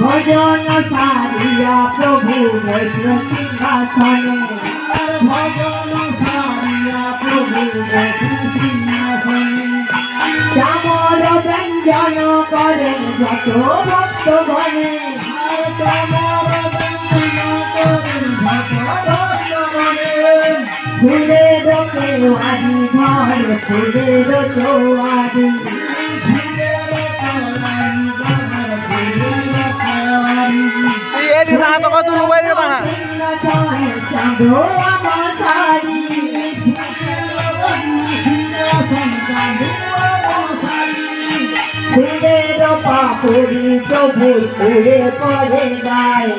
ভজন সারিয়া প্রভু সিংহাসনে। ভজন সারিয়া প্রভু সিংহাসনে। চামর ব্যঞ্জন করেন যত কেওয়ারি ঘর ফুলের কেউ আদি ঘর ফুলের কেউ আদি ফুলের গায়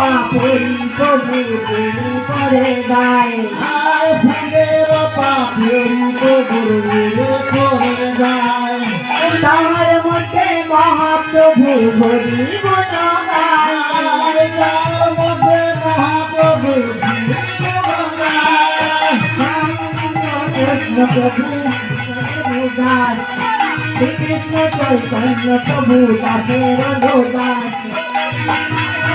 পাপের কবু গুরু করে যায় আর ফুলের পাপের কবু গুরু করে দায়। তাহার মধ্যে মহাপ্রভু ভরি কৃষ্ণ চৈতন্য প্রভু তাদের